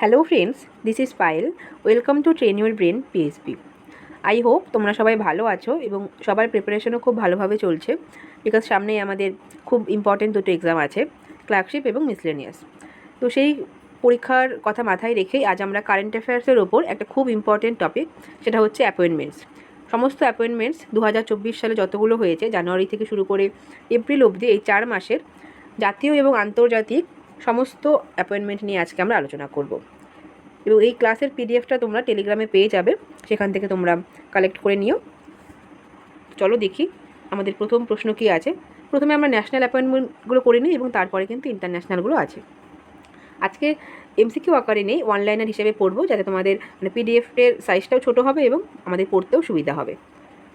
Hello friends this is Payel welcome to train your brain PSP I hope তোমরা সবাই ভালো আছো এবং সবার প্রিপারেশনও খুব ভালোভাবে চলছে বিকজ সামনেই আমাদের খুব ইম্পর্টেন্ট দুটো এক্সাম আছে ক্লার্কশিপ এবং মিসলেনিয়াস তো সেই পরীক্ষার কথা মাথায় রেখেই আজ আমরা কারেন্ট অ্যাফেয়ার্সের ওপর একটা খুব ইম্পর্টেন্ট টপিক সেটা হচ্ছে অ্যাপয়েন্টমেন্টস সমস্ত অ্যাপয়েন্টমেন্টস দু হাজার চব্বিশ সালে যতগুলো হয়েছে, জানুয়ারি থেকে শুরু করে এপ্রিল অবধি এই চার মাসের জাতীয় এবং আন্তর্জাতিক সমস্ত অ্যাপয়েন্টমেন্ট নিয়ে আজকে আমরা আলোচনা করব। এবং এই ক্লাসের পিডিএফটা তোমরা টেলিগ্রামে পেয়ে যাবে। সেখান থেকে তোমরা কালেক্ট করে নিও। চলো দেখি আমাদের প্রথম প্রশ্ন কী আছে। প্রথমে আমরা ন্যাশনাল অ্যাপয়েন্টমেন্টগুলো করে নিই এবং তারপরে কিন্তু ইন্টারন্যাশনালগুলো আছে। আজকে এমসিকিউ আকারে নেই অনলাইনার হিসেবে পড়ব যাতে তোমাদের মানে পিডিএফের সাইজটাও ছোটো হবে এবং আমাদের পড়তেও সুবিধা হবে।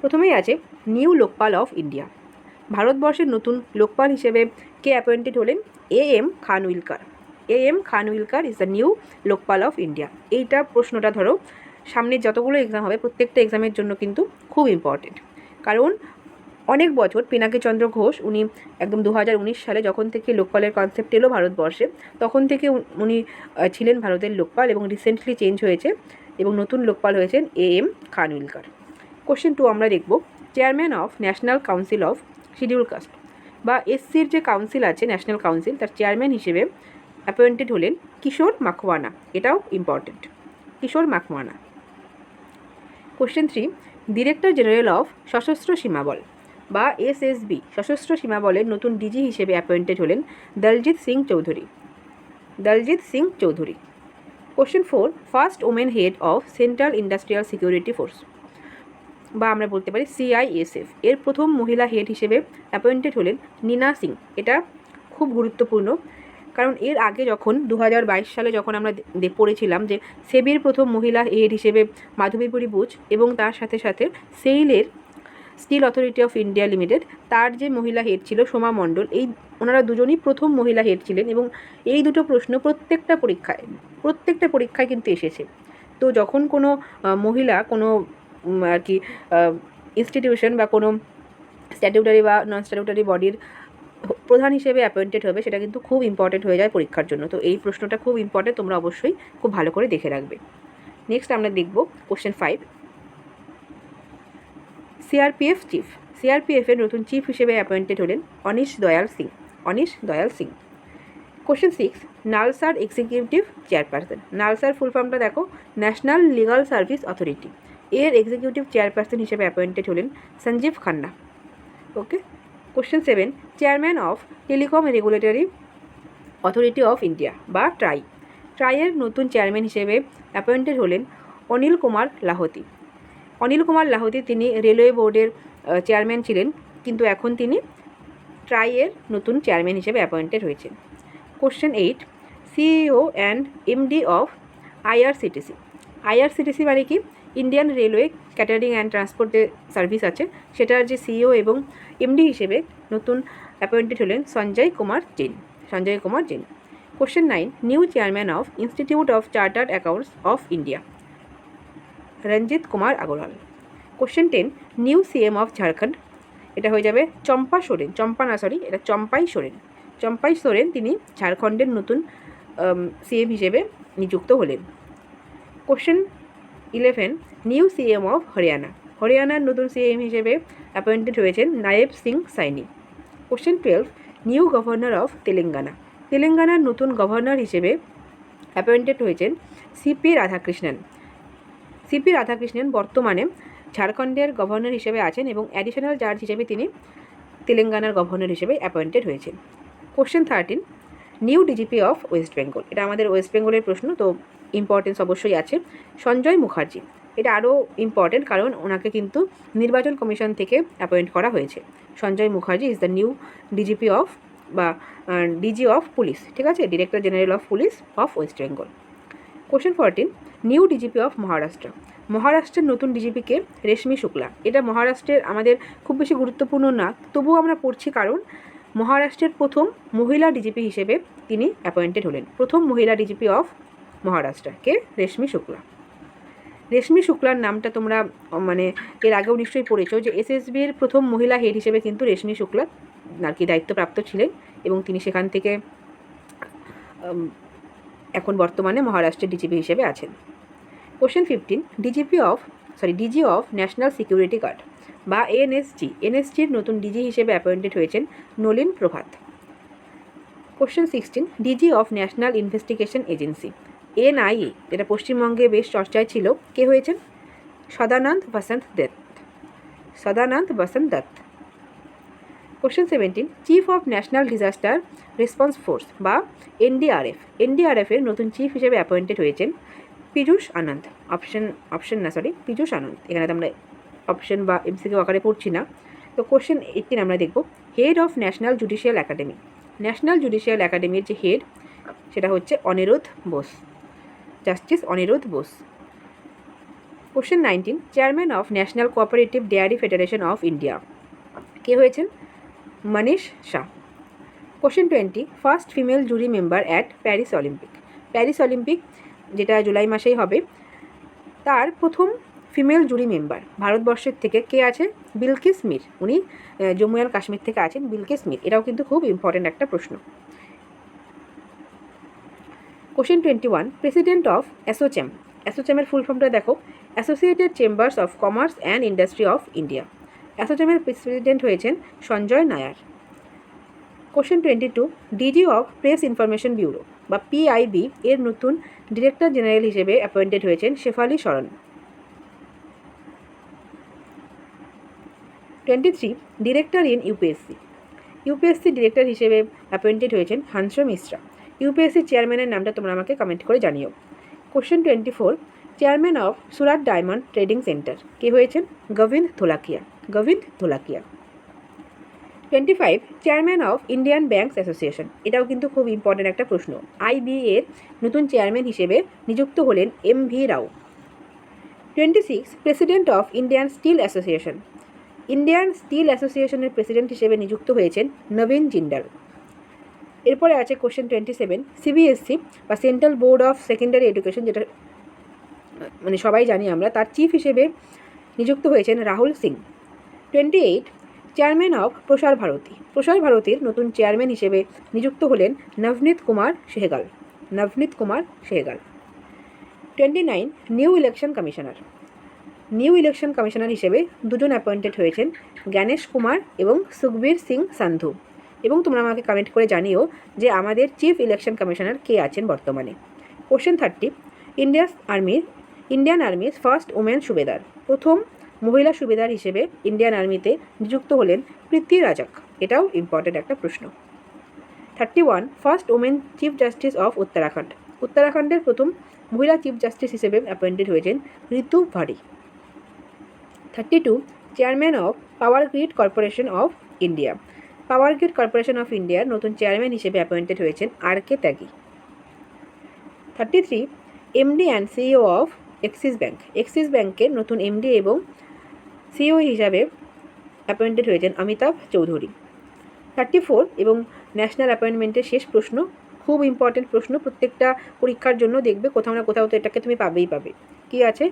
প্রথমেই আছে নিউ লোকপাল অফ ইন্ডিয়া ভারতবর্ষের নতুন লোকপাল হিসেবে কে অ্যাপয়েন্টেড হলেন? A M Khanwilkar. A M Khanwilkar is the new Lokpal of India এইটা প্রশ্নটা ধরো সামনের যতগুলো এক্সাম হবে, প্রত্যেকটা এক্সামের জন্য কিন্তু খুব ইম্পর্টেন্ট কারণ অনেক বছর পিনাকি চন্দ্র ঘোষ, উনি একদম দু হাজার উনিশ সালে যখন থেকে লোকপালের কনসেপ্ট এলো ভারতবর্ষে, তখন থেকে উনি ছিলেন ভারতের লোকপাল এবং রিসেন্টলি চেঞ্জ হয়েছে এবং নতুন লোকপাল হয়েছেন A M Khanwilkar. Question two আমরা দেখব। Chairman of national council of scheduled caste বা এসসির যে কাউন্সিল আছে ন্যাশনাল কাউন্সিল তার চেয়ারম্যান হিসেবে অ্যাপয়েন্টেড হলেন কিশোর মাখওয়ানা এটাও important Kishore Makwana question three director general of সশস্ত্র সীমাবল বা এসএসবি সশস্ত্র সীমাবলের নতুন ডিজি হিসেবে অ্যাপয়েন্টেড হলেন Daljit Singh Chowdhury. Daljit Singh Chowdhury. Question four first women head of central industrial security force বা আমরা বলতে পারি সিআইএসএফ এর প্রথম মহিলা হেড হিসেবে অ্যাপয়েন্টেড হলেন নীনা সিং। এটা খুব গুরুত্বপূর্ণ, কারণ এর আগে যখন দু হাজার বাইশ সালে যখন আমরা পড়েছিলাম যে সেবির প্রথম মহিলা হেড হিসেবে মাধবীপুরী বুচ এবং তার সাথে সাথে সেইলের steel authority of India limited তার যে মহিলা হেড ছিল সোমা মণ্ডল, এই ওনারা দুজনই প্রথম মহিলা হেড ছিলেন এবং এই দুটো প্রশ্ন প্রত্যেকটা পরীক্ষায় প্রত্যেকটা পরীক্ষায় কিন্তু এসেছে। তো যখন কোনো মহিলা কোনো আর কি ইনস্টিটিউশন বা কোনো স্ট্যাটিউটারি বা নন স্ট্যাটিউটারি বডির প্রধান হিসেবে অ্যাপয়েন্টেড হবে, সেটা কিন্তু খুব ইম্পর্টেন্ট হয়ে যায় পরীক্ষার জন্য। তো এই প্রশ্নটা খুব ইম্পর্টেন্ট তোমরা অবশ্যই খুব ভালো করে দেখে রাখবে। নেক্সট আমরা দেখব কোশ্চেন ফাইভ সিআরপিএফ চিফ সিআরপিএফের নতুন চিফ হিসেবে অ্যাপয়েন্টেড হলেন anise Dayal Singh. Anish Dayal Singh. Question six NALSAR executive chairperson NALSAR full ফর্মটা দেখো ন্যাশনাল লিগাল সার্ভিস অথরিটি এর এক্সিকিউটিভ চেয়ারপারসন হিসেবে অ্যাপয়েন্টেড হলেন Sanjiv Khanna. Okay question seven chairman of telecom regulatory authority of India বা ট্রাই ট্রাইয়ের নতুন চেয়ারম্যান হিসেবে অ্যাপয়েন্টেড হলেন অনিল কুমার লাহোতি। অনিল কুমার লাহোতি তিনি রেলওয়ে বোর্ডের চেয়ারম্যান ছিলেন, কিন্তু এখন তিনি ট্রাইয়ের নতুন চেয়ারম্যান হিসেবে অ্যাপয়েন্টেড হয়েছেন। Question eight CEO and MD of IRCTC IRCTC মানে কি? ইন্ডিয়ান রেলওয়ে ক্যাটারিং অ্যান্ড ট্রান্সপোর্টের সার্ভিস আছে, সেটার যে সিইও এবং এমডি হিসেবে নতুন অ্যাপয়েন্টেড হলেন Sanjay Kumar Jain. Sanjay Kumar Jain. Question nine new chairman of institute of chartered accounts of India Ranjit Kumar Agarwal question ten new CM of Jharkhand এটা হয়ে যাবে চম্পা সোরেন। চম্পা না সরি এটা চম্পাই সোরেন। চম্পাই সোরেন তিনি ঝাড়খণ্ডের নতুন সিএম হিসেবে নিযুক্ত হলেন। Question eleven new CM of Haryana. হরিয়ানার নতুন সিএম হিসেবে অ্যাপয়েন্টেড হয়েছেন Nayab Singh Saini. Question twelve new governor of Telangana. তেলেঙ্গানার নতুন গভর্নর হিসেবে অ্যাপয়েন্টেড হয়েছেন সিপি রাধাকৃষ্ণন। সিপি রাধাকৃষ্ণন বর্তমানে ঝাড়খণ্ডের গভর্নর হিসেবে আছেন এবং অ্যাডিশনাল জাজ হিসেবে তিনি তেলেঙ্গানার গভর্নর হিসেবে অ্যাপয়েন্টেড হয়েছেন। Question thirteen new DGP of West Bengal এটা আমাদের ওয়েস্ট বেঙ্গলের প্রশ্ন, তো ইম্পর্টেন্স অবশ্যই আছে। সঞ্জয় মুখার্জি, এটা আরও ইম্পর্টেন্ট কারণ ওনাকে কিন্তু নির্বাচন কমিশন থেকে অ্যাপয়েন্ট করা হয়েছে। Sanjay Mukherjee is the new DGP of বা ডিজি অফ পুলিশ ঠিক আছে? Director general of police of West Bengal question fourteen new DGP of Maharashtra মহারাষ্ট্রের নতুন ডিজিপিকে রেশমি শুক্লা। এটা মহারাষ্ট্রের আমাদের খুব বেশি গুরুত্বপূর্ণ না, তবুও আমরা পড়ছি কারণ মহারাষ্ট্রের প্রথম মহিলা ডিজিপি হিসেবে তিনি অ্যাপয়েন্টেড হলেন। প্রথম মহিলা ডিজিপি অফ মহারাষ্ট্র কে? রেশমি শুক্লা। রেশমি শুক্লার নামটা তোমরা মানে এর আগেও নিশ্চয়ই পড়েছো যে এসএসবির প্রথম মহিলা হেড হিসেবে কিন্তু রেশমি শুক্লা আর কি দায়িত্বপ্রাপ্ত ছিলেন এবং তিনি সেখান থেকে এখন বর্তমানে মহারাষ্ট্রের ডিজিপি হিসেবে আছেন। Question fifteen, DGP of, sorry, DG of national security guard. বা এনএসজি, এনএসজির নতুন ডিজি হিসেবে অ্যাপয়েন্টেড হয়েছেন Nalin Prabhat. Question sixteen DG of national investigation agency, NIA, যেটা পশ্চিমবঙ্গে বেশ চর্চায় ছিল, কে হয়েছেন? Sadanand Vasant Datta. Sadanand Vasant Datta. Question seventeen chief of national disaster response force বা এনডিআরএফ এনডিআরএফের নতুন চিফ হিসেবে অ্যাপয়েন্টেড হয়েছেন পীযূষ আনন্দ। অপশন অপশন না সরি পীযূষ আনন্দ। এখানে তো আমরা অপশন বা এমসিকিউ আকারে পড়ছি না। তো কোশ্চেন এইটিন আমরা দেখব। Head of national judicial academy national judicial একাডেমির যে হেড সেটা হচ্ছে Aniruddha Bose. Justice Aniruddha Bose. Question nineteen chairman of national cooperative dairy federation of India কে হয়েছেন? Manish Shah question twenty first female jury member at Paris olympic Paris olympic যেটা জুলাই মাসেই হবে, তার প্রথম ফিমেল জুরি মেম্বার। ভারতবর্ষের থেকে কে আছে বিলকিস মির। উনি জম্মু অ্যান্ড কাশ্মীর থেকে আছেন বিলকিস মির। এটাও কিন্তু খুব ইম্পর্ট্যান্ট একটা প্রশ্ন। Question twenty one president of ASSOCHAM অ্যাসোচ্যামের full ফর্মটা দেখো। Associated chambers of commerce and industry of India অ্যাসোচ্যামের president হয়েছেন Sanjay Nair. Question twenty two DG of press information bureau বা পিআইবি এর নতুন ডিরেক্টর জেনারেল হিসেবে অ্যাপয়েন্টেড হয়েছেন Shefali Sharan. Twenty three director in UPSC UPSC director হিসেবে appointed হয়েছেন Hans Mishra. UPSC চেয়ারম্যানের নামটা তোমরা আমাকে কমেন্ট করে জানিও। Question twenty four chairman of Surat diamond trading centre কে হয়েছেন? Govind Dholakia Govind Dholakia twenty five chairman of Indian banks association এটাও কিন্তু খুব ইম্পর্ট্যান্ট একটা প্রশ্ন। আইবি এর নতুন চেয়ারম্যান হিসেবে নিযুক্ত হলেন M V Rao. Twenty six president of Indian steel association Indian steel অ্যাসোসিয়েশনের প্রেসিডেন্ট হিসেবে নিযুক্ত হয়েছেন নবীন জিন্দাল। এরপরে আছে কোশ্চেন টোয়েন্টি সেভেন সিবিএসসি বা central board of secondary education যেটা মানে সবাই জানি আমরা, তার চিফ হিসেবে নিযুক্ত হয়েছেন Rahul Singh. Twenty eight chairman of Prasar Bharati. Prasar ভারতীর নতুন চেয়ারম্যান হিসেবে নিযুক্ত হলেন Navneet Kumar Sehgal. Navneet Kumar Sehgal. Twenty nine new election commissioner new election commissioner হিসেবে দুজন অ্যাপয়েন্টেড হয়েছেন জ্ঞানেশ কুমার এবং সুখবীর সিং সান্ধু। এবং তোমরা আমাকে কমেন্ট করে জানিও যে আমাদের চিফ ইলেকশন কমিশনার কে আছেন বর্তমানে। কোশ্চেন থার্টি ইন্ডিয়াস আর্মির ইন্ডিয়ান আর্মির ফার্স্ট ওমেন সুবেদার। প্রথম মহিলা সুবেদার হিসেবে ইন্ডিয়ান আর্মিতে নিযুক্ত হলেন প্রীতি রাজাক। এটাও ইম্পর্ট্যান্ট একটা প্রশ্ন। Thirty one first women chief justice of Uttarakhand. উত্তরাখণ্ডের প্রথম মহিলা চিফ জাস্টিস হিসেবে অ্যাপয়েন্টেড হয়েছেন Ritu Bahri. Thirty two, chairman of power grid corporation of India. Power grid corporation of ইন্ডিয়ার নতুন চেয়ারম্যান হিসেবে অ্যাপয়েন্টেড হয়েছেন R K Tyagi. Thirty three, MD and CEO of Axis bank. Axis ব্যাংকের নতুন MD এবং CEO হিসাবে appointed হয়েছেন Amitabh Chowdhury. Thirty four, এবং ন্যাশনাল অ্যাপয়েন্টমেন্টের শেষ প্রশ্ন, খুব ইম্পর্টেন্ট প্রশ্ন, প্রত্যেকটা পরীক্ষার জন্য দেখবে, কোথাও না কোথাও তো এটাকে তুমি পাবেই পাবে। কি আছে?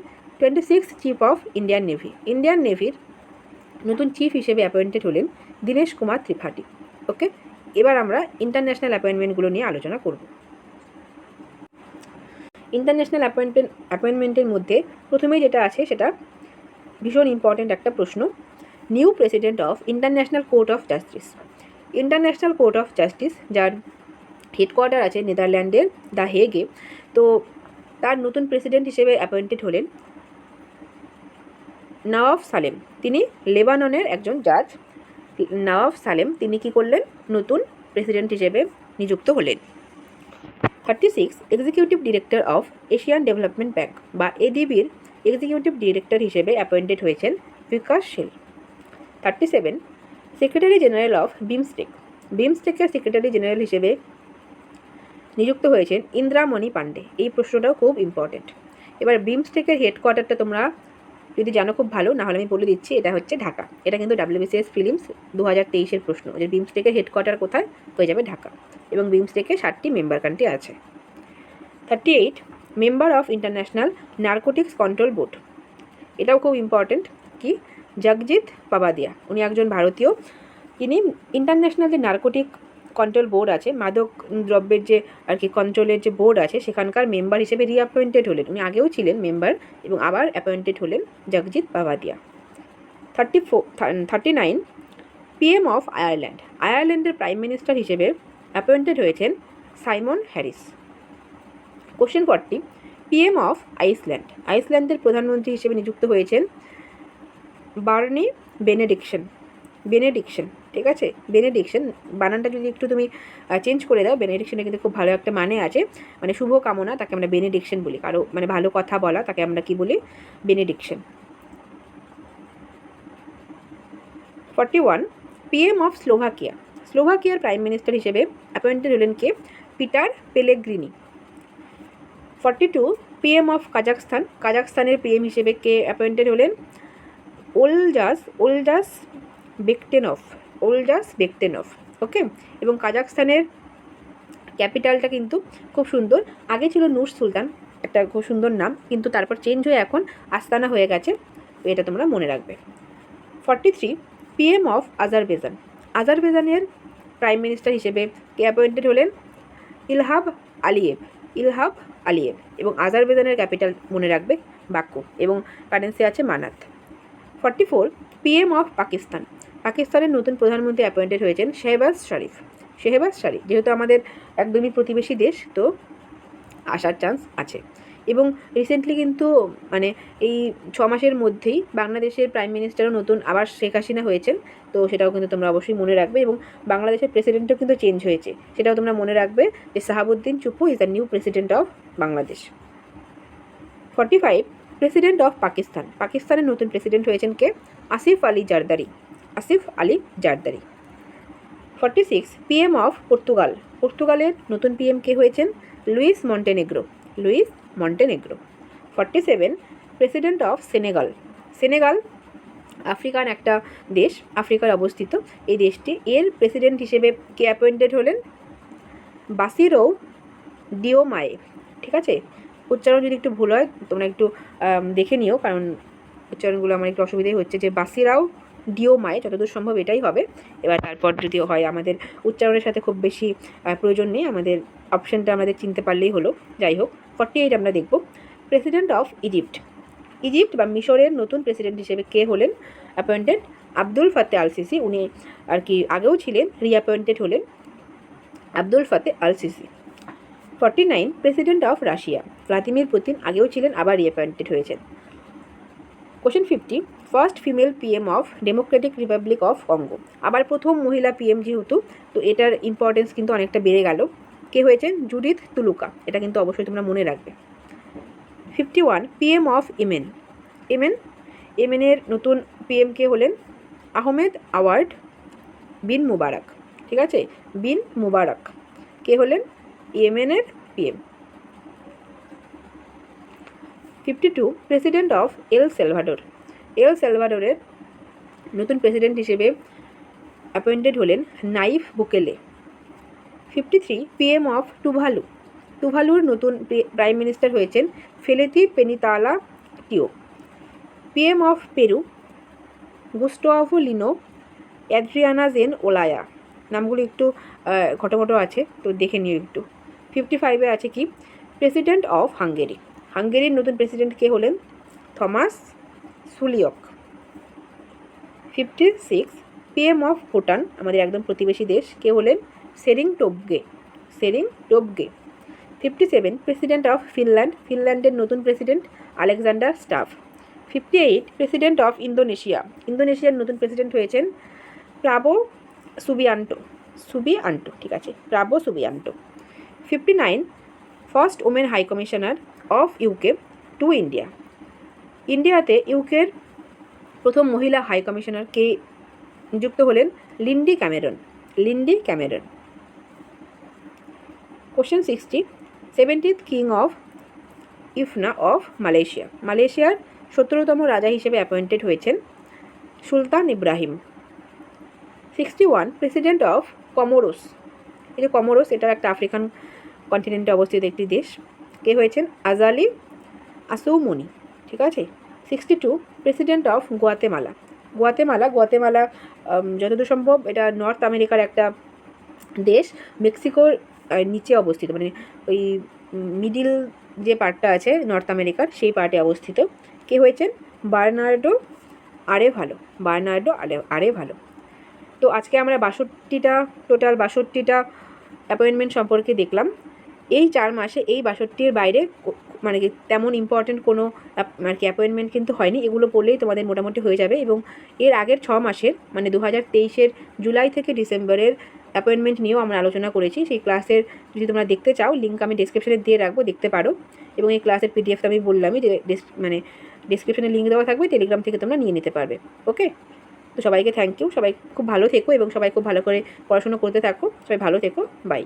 Twenty six chief of Indian navy Indian নেভির নতুন চিফ হিসেবে অ্যাপয়েন্টেড হলেন দীনেশ কুমার ত্রিপাঠী ওকে এবার আমরা ইন্টারন্যাশনাল অ্যাপয়েন্টমেন্টগুলো নিয়ে আলোচনা করব। ইন্টারন্যাশনাল অ্যাপয়েন্টমেন্ট অ্যাপয়েন্টমেন্টের মধ্যে প্রথমেই যেটা আছে সেটা ভীষণ ইম্পর্ট্যান্ট একটা প্রশ্ন। New president of international court of justice international court of justice যার হেডকোয়ার্টার আছে নেদারল্যান্ডের দ্য হেগে, তো তার নতুন প্রেসিডেন্ট হিসেবে অ্যাপয়েন্টেড হলেন নওয়াব সালেম। তিনি লেবাননের একজন জাজ। নওয়াব সালেম, তিনি কি করলেন? নতুন প্রেসিডেন্ট হিসেবে নিযুক্ত হলেন। Thirty six, executive director of Asian development bank বা এডিবির এক্সিকিউটিভ ডিরেক্টর হিসেবে অ্যাপয়েন্টেড হয়েছেন Bikash Sheel thirty seven, secretary general of BIMSTEC. বিমস্টেকের secretary general হিসেবে নিযুক্ত হয়েছেন ইন্দ্রামণি পান্ডে। এই প্রশ্নটাও খুব ইম্পর্টেন্ট এবার বিমস্টেকের হেডকোয়ার্টারটা তোমরা যদি জানো খুব ভালো, নাহলে আমি বলে দিচ্ছি, এটা হচ্ছে ঢাকা। এটা কিন্তু ডাব্লিউবিসিএস ফিলিমস দু হাজার তেইশের প্রশ্ন, যে বিমস্টেকের হেডকোয়ার্টার কোথায়? হয়ে যাবে ঢাকা। এবং বিমস্টেকে ষাটটি মেম্বার কান্ট্রি আছে। Thirty eight member of international narcotics control board এটাও খুব ইম্পর্টেন্ট কি? জগজিৎ পাবাদিয়া উনি একজন ভারতীয়। তিনি ইন্টারন্যাশনাল যে নার্কোটিক কন্ট্রোল বোর্ড আছে, মাদক দ্রব্যের যে আর কি কন্ট্রোলের যে বোর্ড আছে, সেখানকার মেম্বার হিসেবে রিঅ্যাপয়েন্টেড হলেন। উনি আগেও ছিলেন মেম্বার এবং আবার অ্যাপয়েন্টেড হলেন Jagjit Pavadia. Thirty four thirty nine PM of Ireland আয়ারল্যান্ডের প্রাইম মিনিস্টার হিসেবে অ্যাপয়েন্টেড হয়েছেন Simon Harris question forty PM of Iceland আইসল্যান্ডের প্রধানমন্ত্রী হিসেবে নিযুক্ত হয়েছেন বার্নি বেনেডিকশন বেনেডিকশন ঠিক আছে? বেনেডিকশন বানানটা যদি একটু তুমি চেঞ্জ করে দাও বেনেডিকশনে কিন্তু খুব ভালো একটা মানে আছে। মানে শুভ কামনা, তাকে আমরা বেনেডিকশন বলি। কারও মানে ভালো কথা বলা, তাকে আমরা কি বলি? Benediktsson forty one PM of Slovakia স্লোভাকিয়ার prime minister হিসেবে অ্যাপয়েন্টেড হলেন কে? Peter Pellegrini forty two PM of Kazakhstan কাজাকস্তানের PM হিসেবে কে অ্যাপয়েন্টেড হলেন? ওলজাস ওলজাস বেকটেনফ ওলজাস বেকটেনফ ওকে? এবং কাজাকস্তানের ক্যাপিটালটা কিন্তু খুব সুন্দর। আগে ছিল নূর সুলতান, একটা খুব সুন্দর নাম, কিন্তু তারপর চেঞ্জ হয়ে এখন আস্তানা হয়ে গেছে, এটা তোমরা মনে রাখবে। Forty three PM of Azerbaijan আজারবেজানের prime minister হিসেবে কে অ্যাপয়েন্টেড হলেন? ইলহাব আলিয়েভ ইলহাব আলিয়েভ এবং আজারবেজানের ক্যাপিটাল মনে রাখবে বাক্য এবং কারেন্সি আছে manat. Forty four PM of Pakistan পাকিস্তানের নতুন প্রধানমন্ত্রী অ্যাপয়েন্টেড হয়েছেন শেহবাজ শরীফ শেহবাজ শরীফ যেহেতু আমাদের একদমই প্রতিবেশী দেশ, তো আসার চান্স আছে। এবং রিসেন্টলি কিন্তু মানে এই ছ মাসের মধ্যেই বাংলাদেশের প্রাইম মিনিস্টারও নতুন আবার শেখ হাসিনা হয়েছেন, তো সেটাও কিন্তু তোমরা অবশ্যই মনে রাখবে এবং বাংলাদেশের প্রেসিডেন্টও কিন্তু চেঞ্জ হয়েছে। সেটাও তোমরা মনে রাখবে যে Shahabuddin Chuppu is the new president of Bangladesh forty five president of Pakistan. পাকিস্তানের নতুন প্রেসিডেন্ট হয়েছেন কে? Asif Ali Zardari. Asif Ali Zardari. Forty six PM of Portugal. পর্তুগালের নতুন পিএম কে হয়েছেন? Luis Montenegro. Luis Montenegro. Forty seven, president of Senegal. Senegal African একটা দেশ আফ্রিকার অবস্থিত। এই দেশটি এর প্রেসিডেন্ট হিসেবে কে অ্যাপয়েন্টেড হলেন? বাসিরো ডিওমায়ে। ঠিক আছে? উচ্চারণ যদি একটু ভুল হয়, তোমরা একটু দেখে নিও, কারণ উচ্চারণগুলো আমার একটু অসুবিধাই হচ্ছে যে বাসিরাও ডিওমায়ে যতদূর সম্ভব এটাই হবে। এবার তারপর যদি হয় আমাদের উচ্চারণের সাথে খুব বেশি প্রয়োজন নেই, আমাদের অপশানটা আমাদের চিনতে পারলেই হলো। যাই হোক ফর্টি এইট আমরা দেখব। প্রেসিডেন্ট অফ ইজিপ্ট ইজিপ্ট বা মিশরের নতুন প্রেসিডেন্ট হিসেবে কে হলেন? Appointed Abdel Fattah al Sisi উনি আর কি আগেও ছিলেন রিঅ্যাপয়েন্টেড হলেন Abdel Fattah al Sisi forty nine president of Russia. Vladimir Putin আগেও ছিলেন, আবার রিঅ্যাপয়েন্টেড হয়েছেন। Question fifty first female PM of democratic republic of Congo আবার প্রথম মহিলা পিএম যেহেতু, তো এটার ইম্পর্টেন্স কিন্তু অনেকটা বেড়ে গেল। কে হয়েছেন? জুডিথ তুলুকা এটা কিন্তু অবশ্যই তোমরা মনে রাখবে। Fifty one PM of Yemen Yemen ইমেনের নতুন পিএম কে হলেন আহমেদ আওয়ার্ড বিন মুবারক। ঠিক আছে? বিন মুবারক। কে হলেন? ইয়েমেনের PM. Fifty two president of El Salvador এল সেলভাডোরের নতুন প্রেসিডেন্ট হিসেবে অ্যাপয়েন্টেড হলেন Nayib Bukele. Fifty three PM of Tuvalu টুভালুর নতুন প্রাইম মিনিস্টার হয়েছেন Feleti Penitala Teo PM of Peru Gustavo Lino Adrianzen Olaya নামগুলো একটু ঘটঘটো আছে, তো দেখে নিও একটু। ফিফটি ফাইভে আছে কি? প্রেসিডেন্ট অফ হাঙ্গেরি হাঙ্গেরির নতুন প্রেসিডেন্ট কে হলেন? Thomas সুলিয়ক fifty six PM of Bhutan আমাদের একদম প্রতিবেশী দেশ, কে হলেন? Tshering Tobgay Tshering Tobgay fifty seven president of Finland ফিনল্যান্ডের নতুন president Alexander Stubb fifty eight president of Indonesia ইন্দোনেশিয়ার নতুন প্রেসিডেন্ট হয়েছেন প্রাবো সুবিয়ান্টো সুবিয়ান্টো ঠিক আছে। Prabowo Subianto fifty nine first women high commissioner of UK to India ইন্ডিয়াতে ইউকের প্রথম মহিলা হাই কমিশনার কে নিযুক্ত হলেন Lindy Cameron Lindy Cameron question sixty seventieth king of ইফনা of Malaysia মালয়েশিয়ার সতেরোতম রাজা হিসেবে অ্যাপয়েন্টেড হয়েছেন Sultan Ibrahim. Sixty one president of Comoros এই যে কমোরোস এটা একটা আফ্রিকান কন্টিনেন্টে অবস্থিত একটি দেশ। কে হয়েছেন? আজালি আসৌমনি, ঠিক আছে? Sixty two president of Guatemala Guatemala Guatemala যতদূর সম্ভব এটা নর্থ আমেরিকার একটা দেশ। মেক্সিকোর নিচে অবস্থিত মানে ওই মিডিল যে পার্টটা আছে নর্থ আমেরিকার সেই পার্টে অবস্থিত। কে হয়েছেন? বার্নার্ডো আরে ভালো বার্নার্ডো আরে আরে ভালো তো আজকে আমরা বাষট্টিটা টোটাল বাষট্টিটা অ্যাপয়েন্টমেন্ট সম্পর্কে দেখলাম। এই চার মাসে এই বাষট্টির বাইরে মানে কি তেমন ইম্পর্ট্যান্ট কোনো মানে কি অ্যাপয়েন্টমেন্ট কিন্তু হয়নি। এগুলো পড়লেই তোমাদের মোটামুটি হয়ে যাবে এবং এর আগের ছ মাসের মানে দু হাজার তেইশের জুলাই থেকে ডিসেম্বরের অ্যাপয়েন্টমেন্ট নিয়েও আমরা আলোচনা করেছি। সেই ক্লাসের যদি তোমরা দেখতে চাও লিঙ্ক আমি ডিসক্রিপশনে দিয়ে রাখব, দেখতে পারো। এবং এই ক্লাসের পিডিএফটা আমি বললামই মানে ডিসক্রিপশনে লিঙ্ক দেওয়া থাকবে টেলিগ্রাম থেকে তোমরা নিয়ে নিতে পারবে। ওকে তো সবাইকে থ্যাংক ইউ সবাই খুব ভালো থেকো এবং সবাই খুব ভালো করে পড়াশুনো করতে থাকো। সবাই ভালো থেকো। বাই